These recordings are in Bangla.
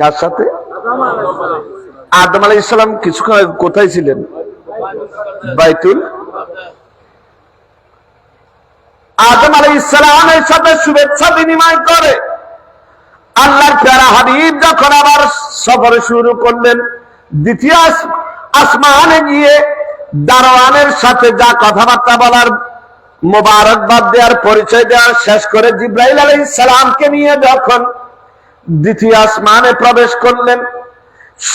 কার সাথে? আদম আলাই ইসলাম কিছুক্ষণ আগে কোথায় ছিলেন? বাইতুল। আদম আলাই ইসলামের সাথে শুভেচ্ছা বিনিময় করে আল্লাহর প্যারা হাবিব যখন আবার সফর শুরু করলেন, দ্বিতীয় আস- আসমানে গিয়ে দারোয়ানের সাথে যা কথাবার্তা বলার মোবারকবাদ দেওয়ার পরিচয় দেওয়ার শেষ করে জিব্রাইল আলাই সালামকে নিয়ে যখন দ্বিতীয় আসমানে প্রবেশ করলেন।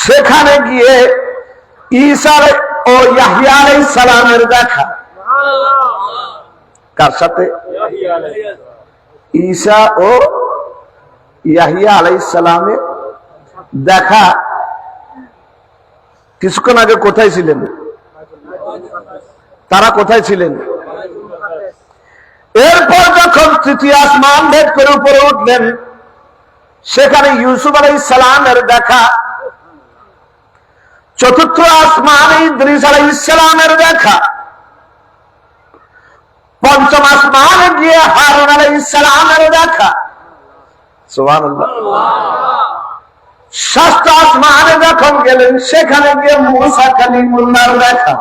সেখানে গিয়ে ঈসা ও ইয়াহিয়া সালামের দেখা। কার সাথে? ঈসা ও ইয়াহিয়া আলাই সালামের দেখা। কিছুক্ষণ আগে কোথায় ছিলেন? তারা কোথায় ছিলেন? এরপর যখন তৃতীয় আসমান ভেদ করে উপরে উঠলেন সেখানে ইউসুফ আলাই সালামের দেখা। চতুর্থ আসমান ইদ্রিস আলাই ইসলামের দেখা। পঞ্চম আসমানে গিয়ে হারুন আলাই ইসলামের দেখা। ষষ্ঠ আসমানে যখন গেলেন, সেখানে গিয়ে মুসা কালিমুল্লাহর দেখা।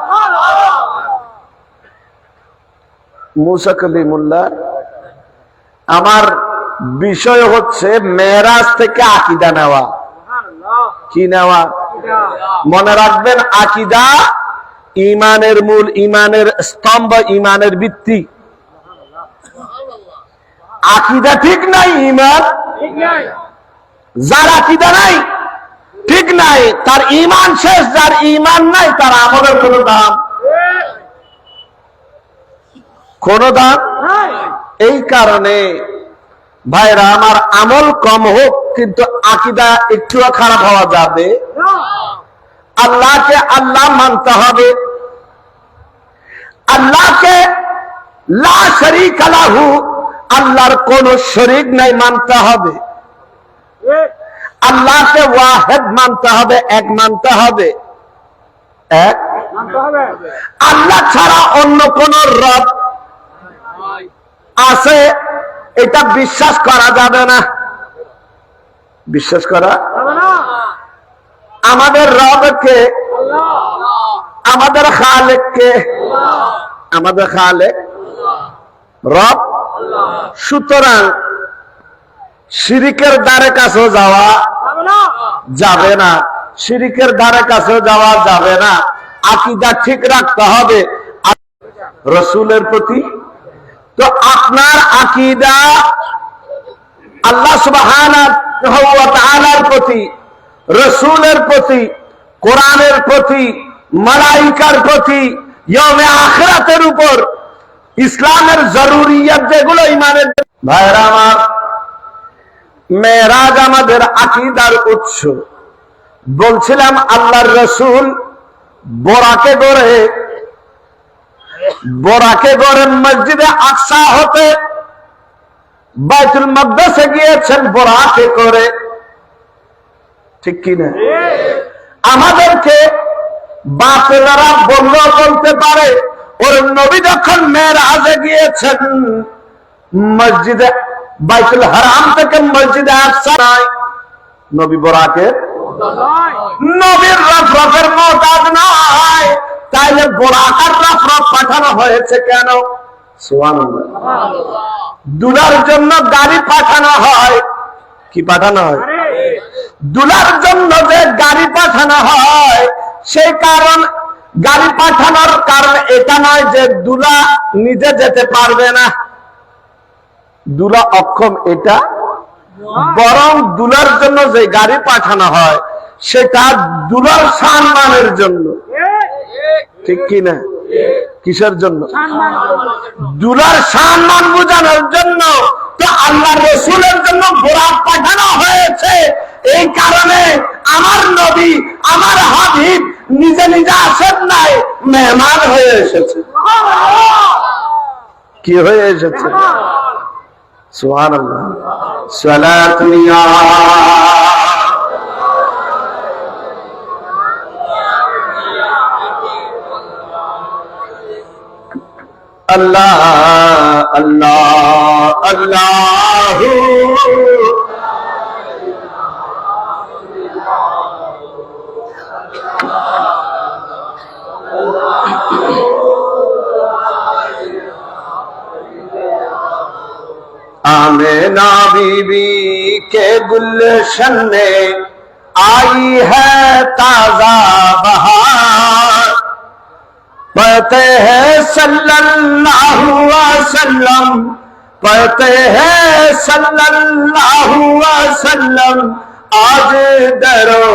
মুসা কালিমুল্লাহ, আমার বিষয় হচ্ছে মেরাজ থেকে আকিদা নেওয়া। কি নেওয়া? মনে রাখবেন, আকিদা ইমানের মূল, ইমানের স্তম্ভ, ইমানের ভিত্তি। আকিদা ঠিক নাই, ইমান? যার আকিদা নাই, ঠিক নাই। তার ইমান শেষ, যার ইমান নাই, তার আমলের কোনো দাম? কোন দাম? এই কারণে ভাইরা আমার আমল কম হোক কিন্তু আকিদা একটুও খারাপ হওয়া যাবে। আল্লাহকে আল্লাহ মানতে হবে। আল্লাহকে লা শরীক লাহু আল্লাহর কোন শরীক নাই মানতে হবে। আল্লাহকে ওয়াহেদ মানতে হবে এক মানতে হবে। এক। আল্লাহ ছাড়া অন্য কোন রব আছে এটা বিশ্বাস করা যাবে না। বিশ্বাস করা? আমাদের রবকে, আমাদের খালেককে, আমাদের খালেক, রব, সুতরাং শিরিকের দ্বারে কাছে যাওয়া যাবে না। শিরিকের দ্বারে কাছে যাওয়া যাবে না। আকিদা ঠিক রাখতে হবে। রসুলের প্রতি তো আপনার আকিদা আল্লাহ সুবাহানার প্রতি, রসুলের প্রতি, কোরআনের প্রতি, মালাইকার প্রতি আখরাতের উপর ইসলামের জরুরিয়াত যেগুলো ইমানের ভাইরা আমার, মেয়েরাজ আমাদের আকিদার উৎস। বলছিলাম আল্লাহর রসুল বোরাকে গড়ে বোরাকে গড়ে মসজিদে আকসা হতে। বাইতুল মকদসে গিয়েছেন বোরাকে করে। ঠিক কিনা আমাদেরকে বাপেরা বলল বলতে পারে ওর নবী যখন মেয়েরাজে গিয়েছেন মসজিদে বাইতুল হারাম থেকে মসজিদে আকসা নাই। নবী বোরাকে? নবীর রফরফের মোতাজ নয় তাইলে বোরাকার রফরফ পাঠানো হয়েছে কেন? দুলার জন্য গাড়ি পাঠানো হয়। কি পাঠানো হয়? দুলার জন্য যে গাড়ি পাঠানো হয়, সেই কারণ গাড়ি পাঠানোর কারণ এটা নয় যে দুলা নিজে যেতে পারবে না। দুলা অক্ষম এটা। বরং দুলার জন্য যে গাড়ি পাঠানো হয়, সেটা দুলার সম্মানের জন্য। ঠিক কি না কিসের জন্য? দুলার সম্মান বোঝানোর জন্য তো আল্লাহ রসুলের জন্য গোলাপ পাঠানো হয়েছে। এই কারণে আমার নবী, আমার হাবিব নিজে নিজে আসেন নাই, মেহমান হয়ে এসেছে। কি হয়ে এসেছে? সুহান اللہ اللہ اللہ آمینا بی بی کے گلشن میں آئی ہے تازہ بہار. पढ़ते हैं सल्लल्लाहु अलैहि वसल्लम पढ़ते हैं सल्लल्लाहु अलैहि वसल्लम आज डरो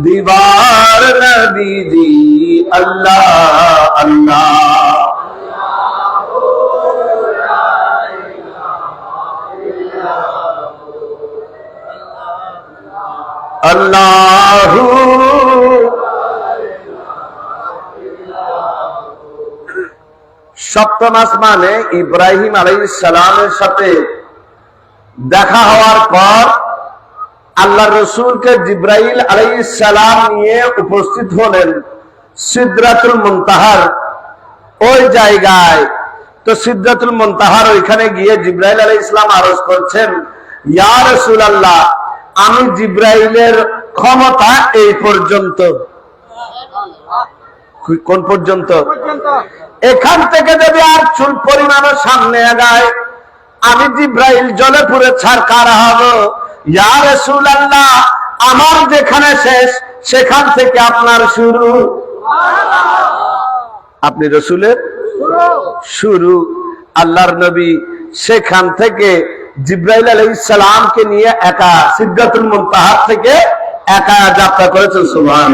दीवार नबी दी अल्लाह अल्लाह अल्लाह সপ্তম আসমানে ইব্রাহিম আলাই সালামের সাথে দেখা হওয়ার পর আল্লাহ রসুলকে জিব্রাইল আলাই সালাম নিয়ে উপস্থিত হলেন সিদ্রাতুল মুনতাহার ওই জায়গায়। তো সিদ্ধাতুল মুনতাহার ওইখানে গিয়ে জিব্রাইল আলাই ইসলাম আরজ করছেন ইয়া রসুল আল্লাহ আমি জিব্রাইলের ক্ষমতা এই পর্যন্ত? কোন পর্যন্ত? এখান থেকে যদি আর চুল পরিমাণও সামনে আগায়, আমি জিব্রাইল জলে পুরে ছাড় কারা হব। ইয়া রসুল আল্লাহ আমার যেখানে শেষ, সেখান থেকে আপনার শুরু। আপনি রসুলের শুরু। আল্লাহর নবী সেখান থেকে জিব্রাইল আলাই ইসলামকে নিয়ে একা, সিদ্ধাতুল মুনতাহার থেকে একা যাত্রা করেছেন সুবহান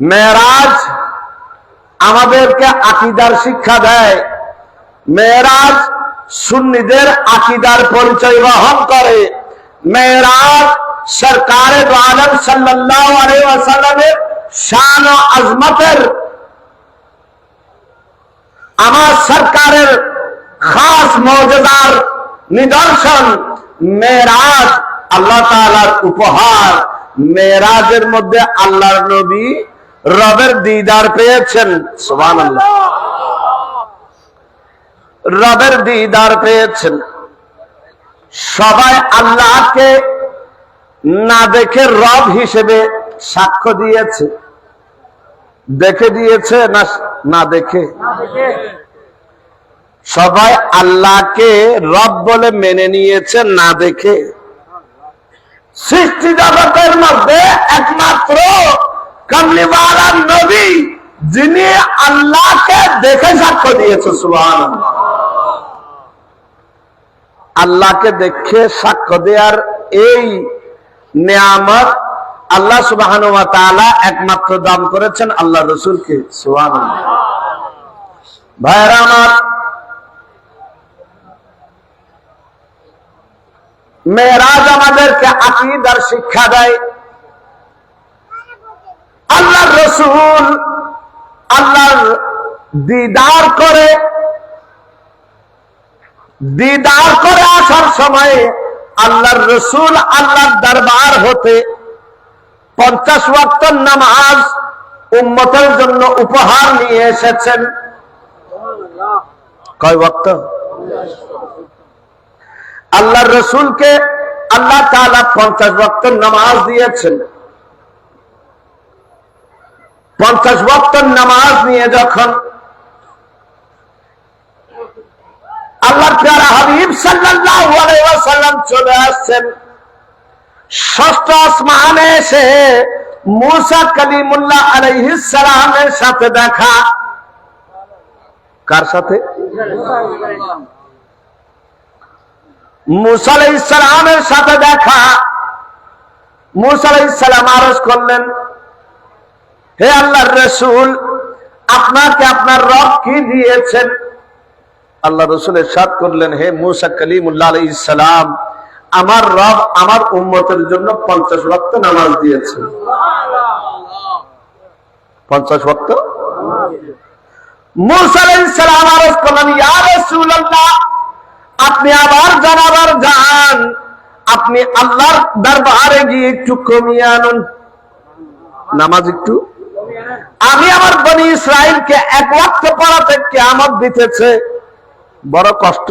মেরাজ আমাদেরকে আকিদার শিক্ষা দেয়। মেয়েরাজ সুন্নিদের আকিদার পরিচয় বহন করে। মেয়েরাজ সরকারে আলম ওয়াসাল্লামের শান আজমতের আমার সরকারের খাস মর্যাদার নিদর্শন মেয়েরাজ, আল্লাহ তাআলার উপহার। মেয়েরাজের মধ্যে আল্লাহর নবী রবের দিদার পেয়েছেন, সুবহানাল্লাহ। রবের দিদার পেয়েছেন। সবাই আল্লাহকে না দেখে রব হিসেবে সাক্ষ্য দিয়েছে। দেখে দিয়েছে না না দেখে? সবাই আল্লাহকে রব বলে মেনে নিয়েছে, না দেখে? সৃষ্টি জগতের মধ্যে একমাত্র কমলিওয়ালা নবী, যিনি আল্লাহকে দেখে সাক্ষ্য দিয়েছে সুবহান আল্লাহকে দেখে সাক্ষ্য দেওয়ার এই নিয়ামত আল্লাহ সুবাহান একমাত্র দান করেছেন আল্লাহ রসুলকে সুহান ভাইরা আমার, মেয়েরাজ আমাদেরকে আকিদার শিক্ষা দেয়। আল্লাহ রসুল আল্লাহর দিদার করে দিদার করে আসার সময় আল্লাহর রসুল আল্লাহর দরবার হতে পঞ্চাশ ওয়াক্ত নামাজ উম্মতের জন্য উপহার নিয়ে এসেছেন। কয় ওয়াক্ত? আল্লাহর রসুলকে আল্লাহ তালা পঞ্চাশ ওয়াক্ত নামাজ দিয়েছেন। পঞ্চাশ ওয়াক্ত নামাজ নিয়ে যখন আল্লাহর প্যারা হাবিব ওয়াসাল্লাম চলে আসছেন, ষষ্ঠ আসমানে এসে মুসা কালিমুল্লাহ আলাইহিস সালামের সাথে দেখা। কার সাথে? মুসা সাথে দেখা। মুসা আলাইহিস সালাম আরজ করলেন হে আল্লাহর রসুল, আপনাকে আপনার রব কি দিয়েছেন? আল্লাহ রসুলের সাথ করলেন, হে মুসা কালিমুল্লাহ ইসালাম আমার রব আমার উম্মতের জন্য পঞ্চাশ ভক্ত নামাজ দিয়েছে পঞ্চাশ ভক্ত আপনি আবার জানাবার যান, আপনি আল্লাহর দরবারে গিয়ে একটু কমিয়ে আনুন। নামাজ একটু আমি আমার বনি ইসরায়েলকে এক ওয়াক্ত পড়াতে কেমন দিতেছে। বড় কষ্ট।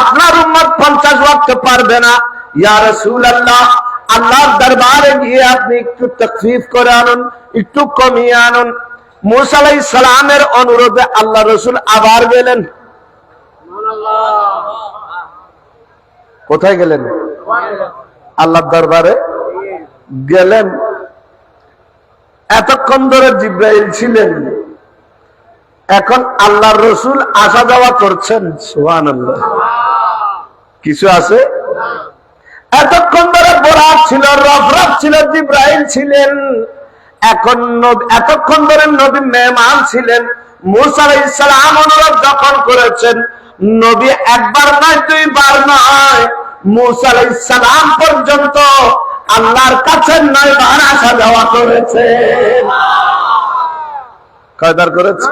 আপনার উম্মত পঞ্চাশ ওয়াক্ত পারবে না। ইয়া রসুল আল্লাহ আল্লাহর দরবারে গিয়ে আপনি একটু তকফিফ করে আনুন একটু কমিয়ে আনুন। মুসালাই সালামের অনুরোধে আল্লাহ রসুল আবার গেলেন। কোথায় গেলেন? আল্লাহ দরবারে গেলেন। এতক্ষণ ধরে জিব্রাইল ছিলেন। এখন আল্লাহর রসুল আসা যাওয়া করছেন। সোহান আল্লাহ কিছু আছে? এতক্ষণ ধরে বোরাক ছিল রফরফ ছিল, জিব্রাইল ছিলেন। এখন এতক্ষণ ধরে নবী মেহমান ছিলেন। মুসা ইসলাম অনুরোধ যখন করেছেন, নবী একবার নয়, দুইবার নয়, মুসা ইসলাম পর্যন্ত আল্লাহর কাছে নয়বার আসা যাওয়া করেছে। কয়বার করেছে?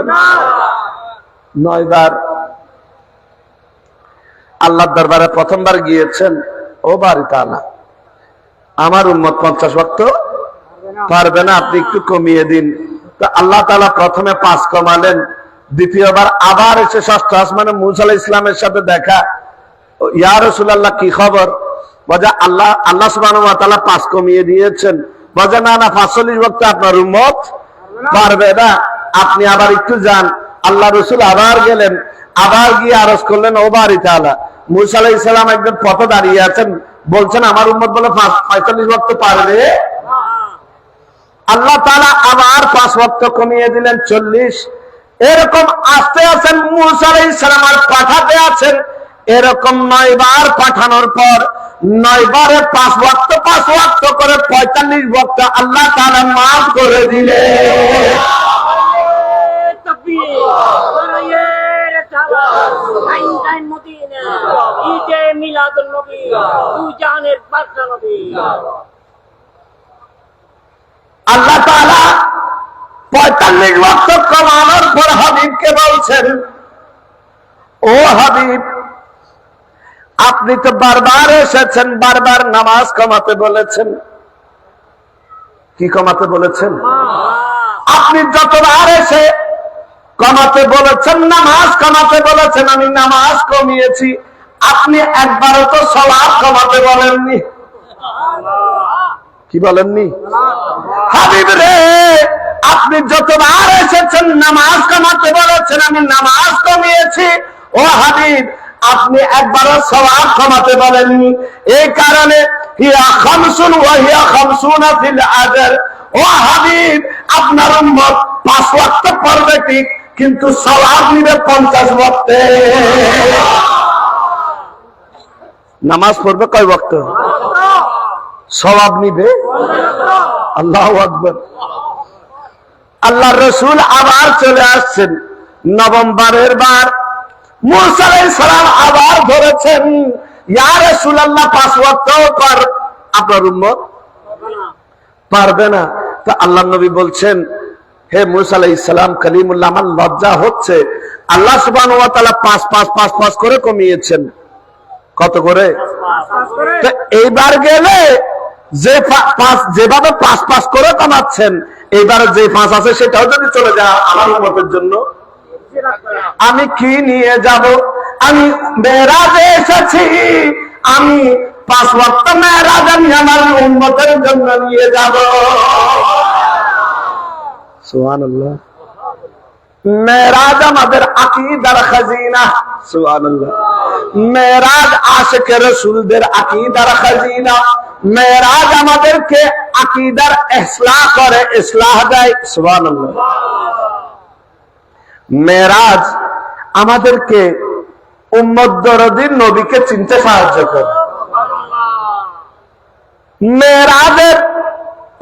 নয়বার। আল্লাহ দরবারে প্রথমবার গিয়েছেন, ও বাড়ি তালা, আমার উন্মত পঞ্চাশ ভক্ত পারবে না, আপনি একটু কমিয়ে দিন। তো আল্লাহ তালা প্রথমে পাঁচ কমালেন, দ্বিতীয়বার আবার এসে ষষ্ঠ আসমানে মুসাল ইসলামের সাথে দেখা। ইয়া রসুল্লাহ কি খবর? আল্লাহ আল্লাহ সুবাহ পাঁচ কমিয়ে দিয়েছেন। না না আপনার উন্মত পারবে না। আপনি আবার একটু যান। আল্লাহ রসুল আবার গেলেন। আবার গিয়ে আরজ করলেন, ও বাড়ি তালা মুসা আলাহ ইসলাম একজন পথে দাঁড়িয়ে আছেন। বলছেন, আমার উম্মত বলে পঁয়তাল্লিশ ভক্ত পারবে? আল্লাহ তালা আবার পাঁচ ভক্ত কমিয়ে দিলেন, চল্লিশ। এরকম আসতে আছেন মুসা ইসলাম আর পাঠাতে আছেন। এরকম নয়বার পাঠানোর পর নয়বারে পাঁচ ভক্ত পাঁচ ভক্ত করে পঁয়তাল্লিশ ভক্ত আল্লাহ তালা মাফ করে দিলেন আল্লাহ তাআলা পঁয়তাল্লিশ বছর কমানোর পর হাবিবকে বলছেন, ও হাবিব আপনি তো বারবার এসেছেন, বারবার নামাজ কমাতে বলেছেন। কি কমাতে বলেছেন? আপনি যতবার এসে কমাতে বলেছেন, নামাজ কমাতে বলেছেন, আমি নামাজ কমিয়েছি। আপনি একবারও তো সলাপ কমাতে বলেননি। কি বলেননি? হাবিব রে, আপনি যতবার এসেছেন, নামাজ কমাতে বলেছেন, আমি নামাজ কমিয়েছি। ও হাবিব আপনি একবারও সওয়াব কমাতে বলেননি এই কারণে হিয়া খামসুন ওয়া হিয়া খামসুনা ফিল আজর। ও হাবিব, আপনার উম্মত পাঁচ ওয়াক্ত পড়বে ঠিক, কিন্তু সওয়াব নিবে পঞ্চাশ ওয়াক্তে। নামাজ পড়বে কয় ওয়াক্ত? সওয়াব নিবে? আল্লাহ আকবর। আল্লাহ রসুল আবার চলে আসছেন। নভেম্বরের বার মুসালাম আবার ধরেছেন আপনার উম্মত? পারবে না। আল্লাহ নবী বলছেন, হে সালাম, কালিমুল্লাহ, আমার লজ্জা হচ্ছে। আল্লাহ তাআলা পাঁচ পাঁচ পাঁচ পাঁচ করে কমিয়েছেন। কত করে? তো এইবার গেলে যে পাঁচ, যেভাবে পাঁচ পাঁচ করে কমাচ্ছেন, এইবার যে পাঁচ আছে সেটাও যদি চলে যায় আমার উন্মতের জন্য। আমি কি নিয়ে যাব? আমি মেয়েরাজে এসেছি। আমি পাঁচ মেয়েরাজ, আমি আমার উন্মতের জন্য নিয়ে যাব। আমাদের আকিদার খাজিনা। রাসূলদের আকিদার খাজিনা। আমাদেরকে আকিদার ইসলাহ করে, ইসলাহ দেয়। সুবহানাল্লাহ। মেরাজ আমাদেরকে উম্মত দরদির নবীকে চিনতে সাহায্য করে। মেরাজের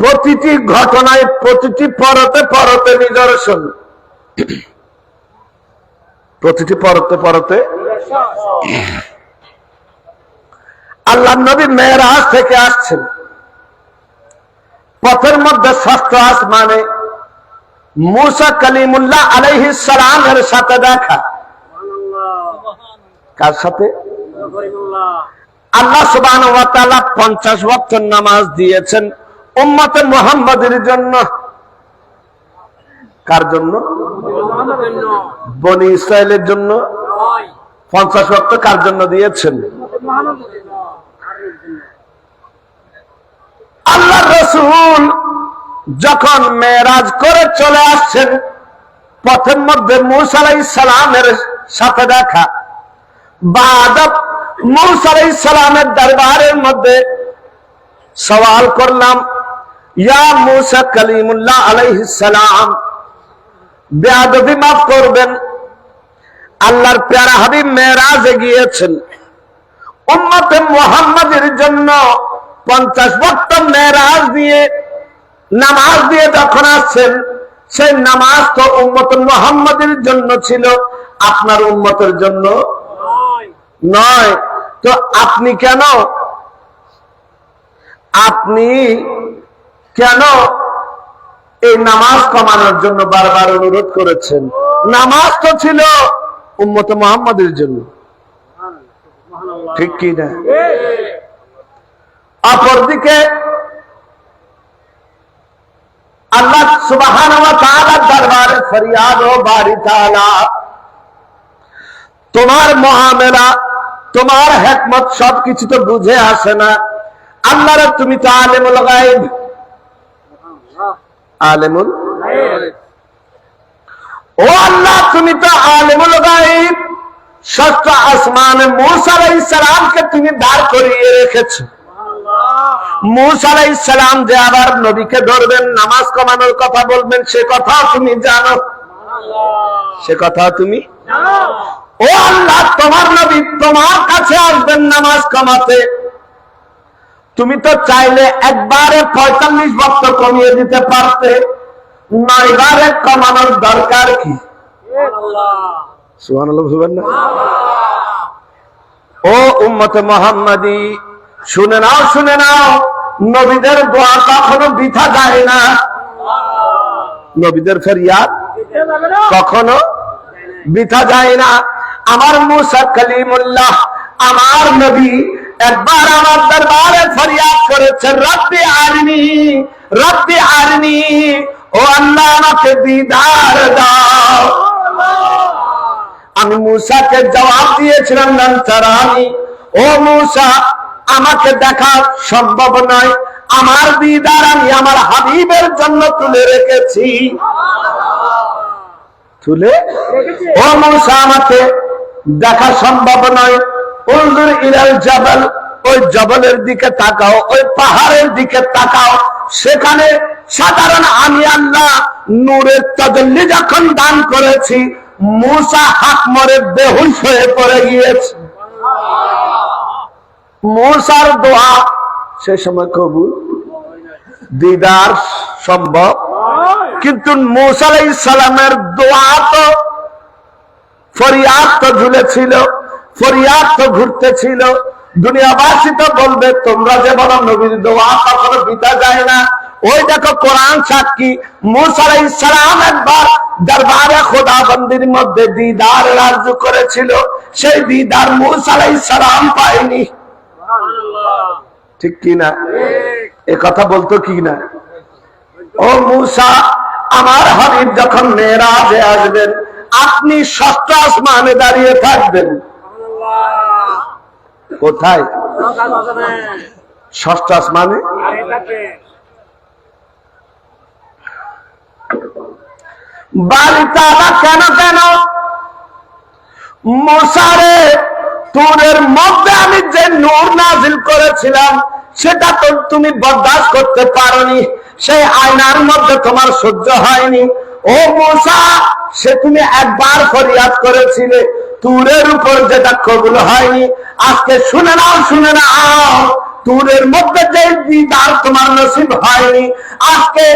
প্রতিটি ঘটনায়, প্রতিটি পরতে পরতে নিদর্শন। প্রতিটি পরতে পরতে আল্লাহ নবী মেয়েরাজ থেকে আসছেন। পথের মধ্যে ষষ্ঠ আসমানে মুসা কালিমুল্লাহ সালামের সাথে দেখা। কার সাথে? আল্লাহ সুবহানাহু ওয়া তাআলা 50 ওয়াক্ত নামাজ দিয়েছেন। উম্মতে মুহাম্মাদের জন্য। কার জন্য? বনি ইসরায়েলের জন্য। 50 ওয়াক্ত কার জন্য দিয়েছেন? আল্লাহ রসুল যখন মেরাজ করে চলে আসছেন পথের মধ্যে মুসা আলাইহিস সালামের সাথে দেখা। বাদব মুসা সালামের দরবারের মধ্যে সওয়াল করলাম, ইয়া মুসা কালিমুল্লাহ আলাইহিস সালাম, বেয়াদবি মাফ করবেন। আল্লাহর প্যারা হাবিব মেরাজে গিয়েছেন। উম্মতে মুহাম্মাদের জন্য পঞ্চাশ বক্ত মেরাজ দিয়ে নামাজ দিয়ে যখন আসছেন সেই নামাজ তো উম্মত মুহাম্মাদের জন্য ছিল। আপনার উম্মতের জন্য নয়। তো আপনি কেন? আপনি কেন এই নামাজ কমানোর জন্য বারবার অনুরোধ করেছেন? নামাজ তো ছিল উম্মত মোহাম্মদের জন্য। ঠিক কি না? অপরদিকে আল্লাহ সুবাহান দরবারে ফরিয়াদ ও বাড়ি তালা তোমার মহামেলা, তোমার হেকমত সবকিছু তো বুঝে আসে না। আল্লাহর তুমি তো আলেমুল গাইব আলেমুল ও আল্লাহ, তুমি তো আলেমুল গাইব ষষ্ঠ আসমান মুসা আলাইহিস সালামকে তুমি দাঁড় করিয়ে রেখেছো। মুসা সালাম যে আবার নবীকে ধরবেন, নামাজ কমানোর কথা বলবেন, সে কথা তুমি জানো। সে কথা তুমি ও আল্লাহ, তোমার নবী তোমার কাছে আসবেন নামাজ কমাতে। তুমি তো চাইলে একবারে পঁয়তাল্লিশ বছর কমিয়ে দিতে পারতে। নয়বারে কমানোর দরকার কি? ও উম্মতে মোহাম্মদী, শুনে নাও শুনে নাও। নবীদের দোয়া কখনো বৃথা যায় না। নবীদের ফেরিয়াদ কখনো বৃথা যায় না। আমার মুসা কালিমুল্লাহ, আমার নবী একবার আমার দরবারে ফরিয়াদ করেছেন রব্বি আরনি রব্বি আরনি, ও আল্লাহ আমাকে দিদার দাও। আমি মুসাকে জবাব দিয়েছিলাম আমি ও মুসা আমাকে দেখা সম্ভব নয়। আমার দিদার আমি আমার হাবিবের জন্য তুলে রেখেছি। তুলে? ও মুসা আমাকে দেখা সম্ভব নয়। উলদুর ইলাল জবল ওই জবলের দিকে তাকাও ওই পাহাড়ের দিকে তাকাও। সেখানে সাধারণ আমি আল্লাহ নূরের তজল্লি যখন দান করেছি মুসা হাত মরে বেহুশ হয়ে পড়ে গিয়েছে। মুসার দোয়া সে সময় কবুল। দিদার সম্ভব। কিন্তু মুসা আলাইহিস সালামের দোয়া তো ফরিয়াদ তো ঝুলেছিল, ফরিয়াদ তো ঘুরতেছিল। দুনিয়াবাসী তো বলবে, তোমরা যে বলো নবীর দোয়া কখনো পিতা যায় না। ওই দেখো কোরআন সাক্ষী মুসালাই সালাম একবার দরবারে খোদাবন্দির মধ্যে দিদার রাজ্য করেছিল। সেই দিদার মুসালাই সালাম পায়নি। ঠিক কি না? এ কথা বলতো কি না? ও মুসা আমার হাবিব যখন মেয়েরাজে আসবেন আপনি ষষ্ঠ আসমানে দাঁড়িয়ে থাকবেন। কোথায়? ষষ্ঠ আসমানে? বাড়িতে কেন কেন? মশারে তোরের মধ্যে আমি যে নূর নাজিল করেছিলাম, সেটা তো তুমি বরদাস্ত করতে পারোনি। সেই আয়নার মধ্যে তোমার সহ্য হয়নি। ও মশা সে তুমি একবার ফরিয়াদ করেছিলে। তুরের উপর যেটা কবুল হয়নি, আজকে শুনে নাও শুনে নাও। তুরের মধ্যে যে দিদার তোমার নসিব হয়নি, আজকে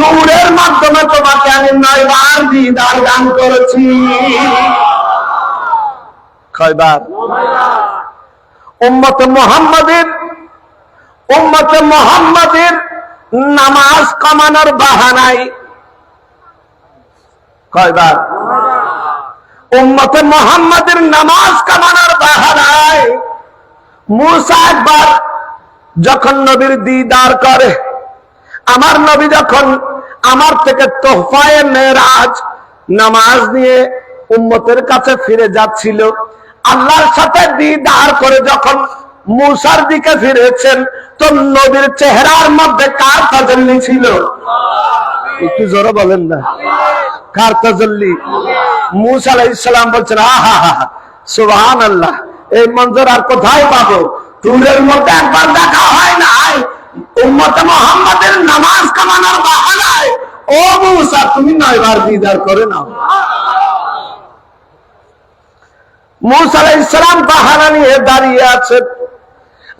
নূরের মাধ্যমে তোমাকে আমি নয়বার দিদার দান করেছি। কয়বার? উম্মত মোহাম্মদের উম্মত মোহাম্মদের নামাজ কমানোর কয়বার? উম্মতে মোহাম্মদের নামাজ একবার যখন নবীর দিদার করে, আমার নবী যখন আমার থেকে তোহফায় মেরাজ নামাজ নিয়ে উম্মতের কাছে ফিরে যাচ্ছিল আল্লাহর সাথে দিদার করে যখন মুসার দিকে ফিরেছেন, তো নবীর চেহারার মধ্যে কার তাজল্লি ছিল? একটু জোরে বলেন না। কার তাজল্লি? মুসা আলাইহিস সালাম বলছেন, আহা, হা সুবহান আল্লাহ এই মঞ্জুর আর কোথায় পাবো? টুরের মধ্যে একবার দেখা হয় নাই। উম্মতে মোহাম্মদের নামাজ কামানোর বাহানায়। ও মুসা, তুমি নয়বার দিদার করে নাও। মুসা আলাইহিস বাহানা নিয়ে দাঁড়িয়ে আছেন।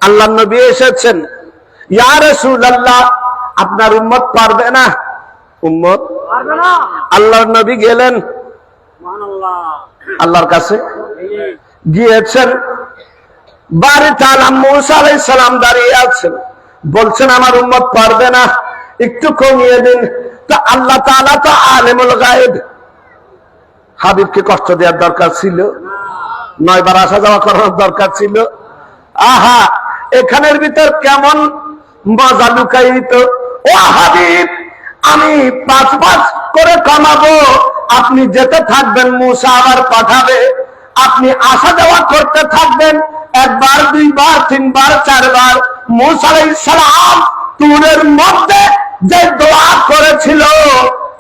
আল্লাহ নবী এসেছেন। আপনার উম্মত পারবে না। উম্মত? আল্লাহর নবী গেলেন। আল্লাহর কাছে গিয়েছেন। বাড়িতে আলাম মুসা সালাম দাঁড়িয়ে আছেন। বলছেন আমার উম্মত পারবে না। একটু কমিয়ে দিন। তা আল্লাহ তাআলা তো আলেমুল গায়েব। হাবিবকে কষ্ট দেওয়ার দরকার ছিল। নয়বার আসা যাওয়া করার দরকার ছিল। আহা, এখানের ভিতর কেমন মজা লুকাইত ও হাবিব, আমি পাঁচ পাঁচ করে কমাবো। আপনি যেতে থাকবেন, মুসা আবার পাঠাবে। আপনি আসা যাওয়া করতে থাকবেন, একবার, দুইবার, তিনবার, চারবার। মুসা আলাইহিস সালাম তুরের মধ্যে যে দোয়া করেছিল,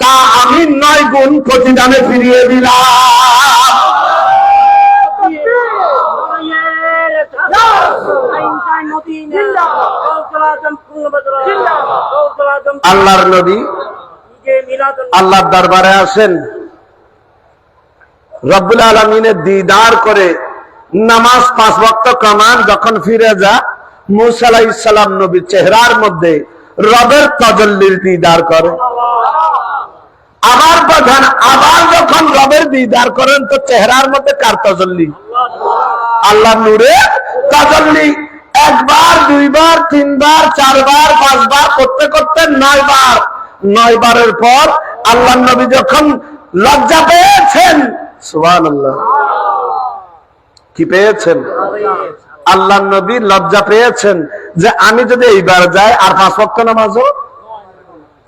তা আমি নয় গুণ প্রতিদানে ফিরিয়ে দিলাম। আল্লাহর নবী আল্লাহর দরবারে আসেন। রব্বুল আলমিনের দিদার করে নামাজ পাঁচ ভক্ত কামান যখন ফিরে যা মুসালাই ইসালাম নবীর চেহারার মধ্যে রবের তজল্লির দিদার করে। আবার প্রধান আবার যখন রবের দিদার করেন তো চেহারার মধ্যে কার তজল্লি? আল্লাহ নূরে তাজল্লি। একবার, দুইবার, তিনবার, চারবার, পাঁচবার, করতে করতে নয় বার নয় বারের পর আল্লাহ নবী যখন লজ্জা পেয়েছেন সুবান আল্লাহ কি পেয়েছেন? আল্লাহ নবী লজ্জা পেয়েছেন যে আমি যদি এইবার যাই, আর পাঁচ ভক্ত নামাজও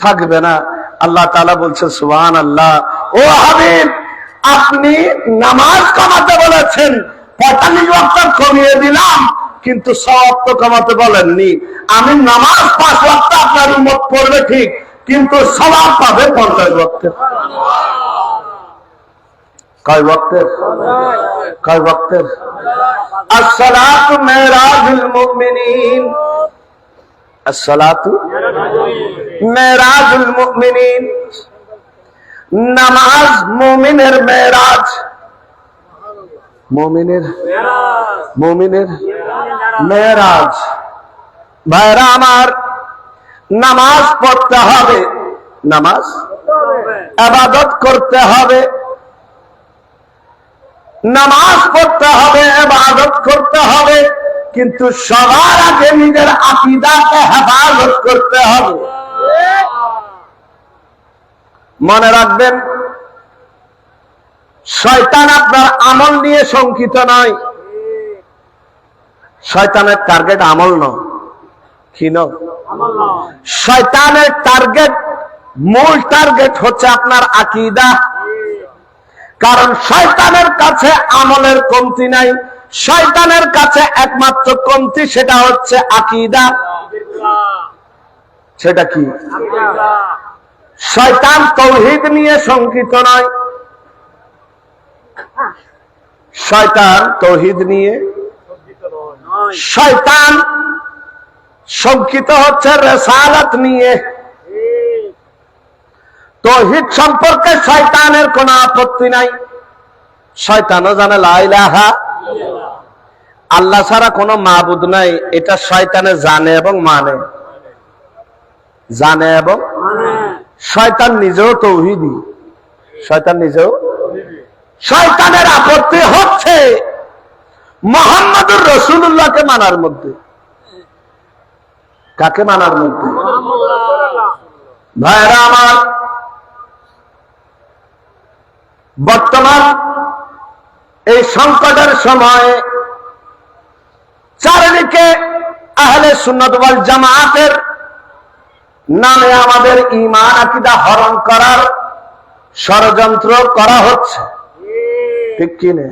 থাকবে না। আল্লাহ তাআলা বলছে সুবহান আল্লাহ ও হাবিব, আপনি নামাজ কমাতে বলেছেন, পঁয়তাল্লিশ ওয়াক্ত কমিয়ে দিলাম। কিন্তু সব তো কমাতে বলেননি। আমি নামাজ পাঁচ ওয়াক্ত আপনার উম্মত পড়বে ঠিক, কিন্তু সবাব পাবে পঞ্চাশ ওয়াক্তের কয় ওয়াক্তের কয় মেরাজুল মুমিনিন। মেরাজুল মুমিনিন। নামাজ মুমিনের মেরাজ। মুমিনের মুমিনের মেরাজ ভাইরা আমার নামাজ পড়তে হবে। নামাজ? আবাদত করতে হবে। নামাজ পড়তে হবে আবাদত করতে হবে। কিন্তু সবার আগে নিজের আকিদাকে হেফাজত করতে হবে। মনে রাখবেন শয়তান আপনার আমল নিয়ে শঙ্কিত নয়। শয়তানের টার্গেট আমল নয়। কি নয়? শয়তানের টার্গেট মূল টার্গেট হচ্ছে আপনার আকিদা। কারণ শয়তানের কাছে আমলের কমতি নাই। শয়তানের কাছে একমাত্র কমতি সেটা হচ্ছে আকিদা। সেটা কি? শয়তান তৌহিদ নিয়ে শঙ্কিত নয়। শয়তান তৌহিদ নিয়ে, শয়তান শঙ্কিত হচ্ছে রেসালত নিয়ে। তৌহিদ সম্পর্কে শয়তানের কোনো আপত্তি নাই। শয়তানও জানে লাইলাহা আল্লাহ ছাড়া কোনো মাবুদ নাই। এটা শয়তানে জানে এবং মানে। জানে এবং শয়তান নিজেও তৌহিদি। শয়তান নিজেও শয়তানের আপত্তি হচ্ছে মোহাম্মদুর রসুল্লাহকে মানার মধ্যে। কাকে মানার মধ্যে? ভাইরা আমার, বর্তমান এই সংকটের সময়ে চারিদিকে আহলে সুন্নত ওয়াল জামাতের নামে আমাদের ইমান আকিদা হরণ করার ষড়যন্ত্র করা হচ্ছে। ঠিক কিনে